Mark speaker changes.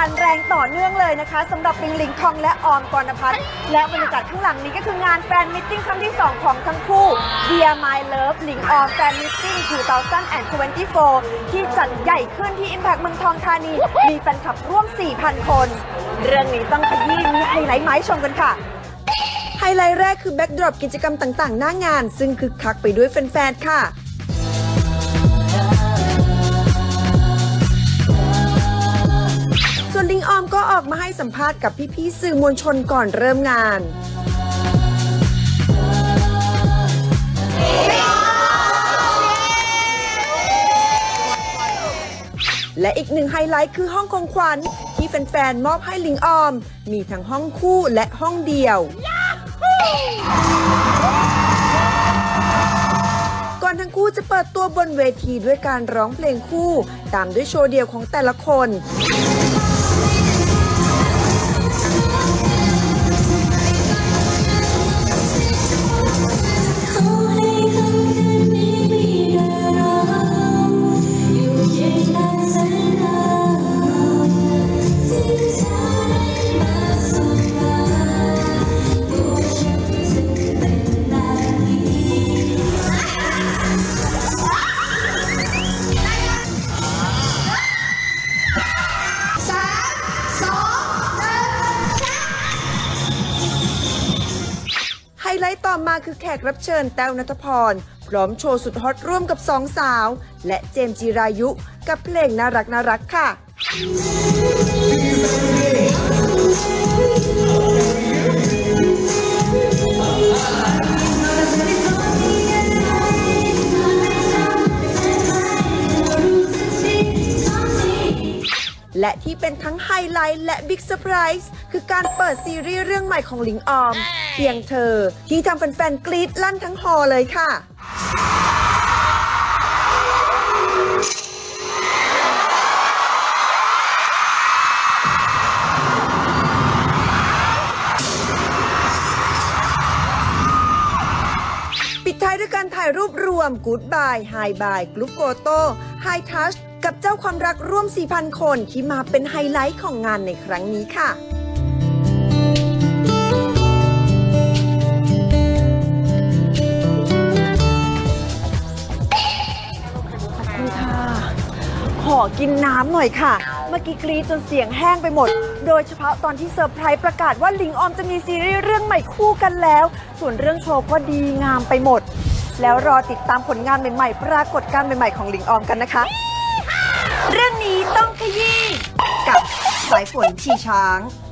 Speaker 1: การแรงต่อเนื่องเลยนะคะสำหรับลิงลิงคองและออมกรณพัฒน์และบรรยากาศข้างหลังนี้ก็คืองานแฟนมิทติ้งครั้งที่ 2 ของทั้งคู่ Dear My Love ลิงออมแฟนมิทติ้ง2024 ที่จัดใหญ่ขึ้นที่ Impact เมืองทองธานี มีแฟนคลับร่วม 4,000 คน เรื่องนี้ต้องขยี้มีไฮไลท์มาให้ชมกันค่ะไฮไลท์แรกคือแบ็กดรอปกิจกรรมต่างๆ หน้างาน ซึ่งคึกคักไปด้วยแฟนๆ ค่ะ วนลิงออมก็ออกมาให้สัมภาษณ์กับพี่ๆสื่อมวลชนก่อนเริ่มงานและอีกหนึ่งไฮไลท์คือห้องของขวัญที่แฟนๆ มอบให้ลิงออม มีทั้งห้องคู่และห้องเดียว ก่อนทั้งคู่จะเปิดตัวบนเวทีด้วยการร้องเพลงคู่ ตามด้วยโชว์เดียวของแต่ละคน
Speaker 2: ไฮ
Speaker 1: ไลท์ต่อมาคือแขกรับเชิญแต้วนัทพร พร้อมโชว์สุดฮอตร่วมกับสองสาว และเจมส์จีรายุ กับเพลงน่ารักน่ารักค่ะ และที่เป็นทั้งไฮไลท์และบิ๊กเซอร์ไพรส์ คือการเปิดซีรีส์เรื่องใหม่ของหลิงออม เพียงเธอ ที่ทำแฟนๆกรี๊ดลั่นทั้งฮอลเลยค่ะปิดท้ายด้วยการถ่ายรูปรวม Good Bye High Bye กรุ๊ปโฟโต้ High Touch กับเจ้าความรักร่วม 4,000 คนที่มาเป็นไฮไลท์ของงานในครั้งนี้ค่ะ อกินน้ำหน่อยค่ะ เมื่อกี้กรีดจนเสียงแห้งไปหมด โดยเฉพาะตอนที่เซอร์ไพรส์ประกาศว่าลิงออมจะมีซีรีส์เรื่องใหม่คู่กันแล้ว ส่วนเรื่องโชว์ก็ดีงามไปหมด แล้วรอติดตามผลงานใหม่ๆ ปรากฏการณ์ใหม่ๆของลิงออมกันนะคะ เรื่องนี้ต้องขยี้กับสายฝนชีช้าง